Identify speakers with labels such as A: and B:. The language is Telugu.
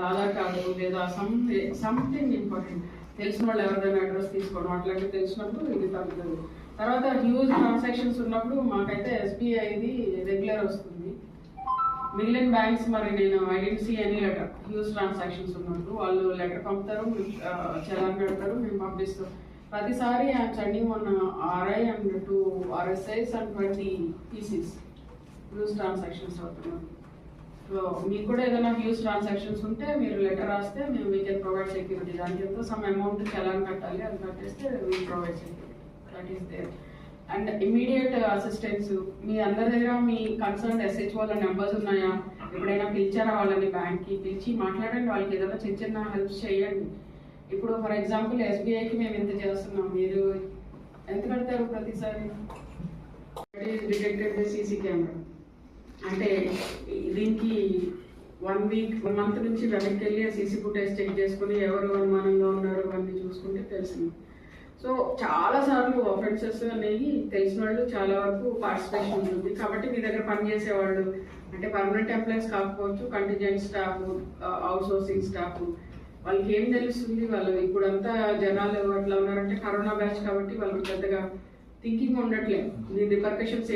A: లాధార్ కార్డు లేదా సమ్థింగ్ సంథింగ్ ఇంపార్టెంట్ తెలిసిన వాళ్ళు ఎవరిదైనా అడ్రస్ తీసుకోవడం అట్లాంటివి తెలిసినప్పుడు ఇది తగ్గుతుంది. తర్వాత హ్యూజ్ ట్రాన్సాక్షన్స్ ఉన్నప్పుడు మాకైతే ఎస్బీఐది రెగ్యులర్ వస్తుంది. మిగిలిన బ్యాంక్స్ మరి నేను ఐడెంటిటీ అని లెటర్ హ్యూజ్ ట్రాన్సాక్షన్స్ ఉన్నప్పుడు వాళ్ళు లెటర్ పంపుతారు చలాన్ పెడతారు మేము పంపిస్తాం. ప్రతిసారి ఐఎమ్ సెండింగ్ మొన్న RI and two RSIs and twenty PCs huge transactions అవుతున్నాం మీకు కూడా ఏదైనా హ్యూజ్ ట్రాన్సాక్షన్స్ ఉంటే మీరు లెటర్ రాస్తే మేము వీ కెన్ ప్రొవైడ్ సెక్యూరిటీ దానికి ఎంతో సమ్ అమౌంట్ చలాన్ కట్టాలి అది కట్టేస్తే we provide security that is there and immediate assistance మీ అందరి దగ్గర మీ కన్సర్న్ ఎస్హెచ్ వాళ్ళ నెంబర్స్ ఉన్నాయా? ఎప్పుడైనా పిలిచారా వాళ్ళని బ్యాంక్కి పిలిచి మాట్లాడండి వాళ్ళకి ఏదైనా చిన్న చిన్న హెల్ప్ చేయండి. ఇప్పుడు ఫర్ ఎగ్జాంపుల్ ఎస్బీఐకి మేము ఎంత చేస్తున్నాం మీరు ఎంత కడతారు ప్రతిసారి? డిటెక్టెడ్ సీసీ కెమెరా అంటే దీనికి వన్ వీక్ వన్ మంత్ నుంచి వెనక్కి వెళ్ళి సీసీ టెస్ట్ చెక్ చేసుకుని ఎవరు అనుమానంగా ఉన్నారు అవన్నీ చూసుకుంటే తెలిసింది సో చాలా సార్లు ఆఫెన్సెస్ అనేవి తెలిసిన వాళ్ళు చాలా వరకు పార్టిసిపేషన్ ఉంటుంది. కాబట్టి మీ దగ్గర పనిచేసే వాళ్ళు అంటే పర్మనెంట్ ఎంప్లాయీస్ కాకపోవచ్చు కంటిజెంట్ స్టాఫ్ అవుట్సోర్సింగ్ స్టాఫ్ వాళ్ళకి ఏం తెలుస్తుంది? వాళ్ళు ఇప్పుడంతా జనాలు అట్లా ఉన్నారంటే కరోనా బ్యాచ్ కాబట్టి వాళ్ళకి పెద్దగా థింకింగ్ ఉండట్లేదు. దీని రిపర్కషన్స్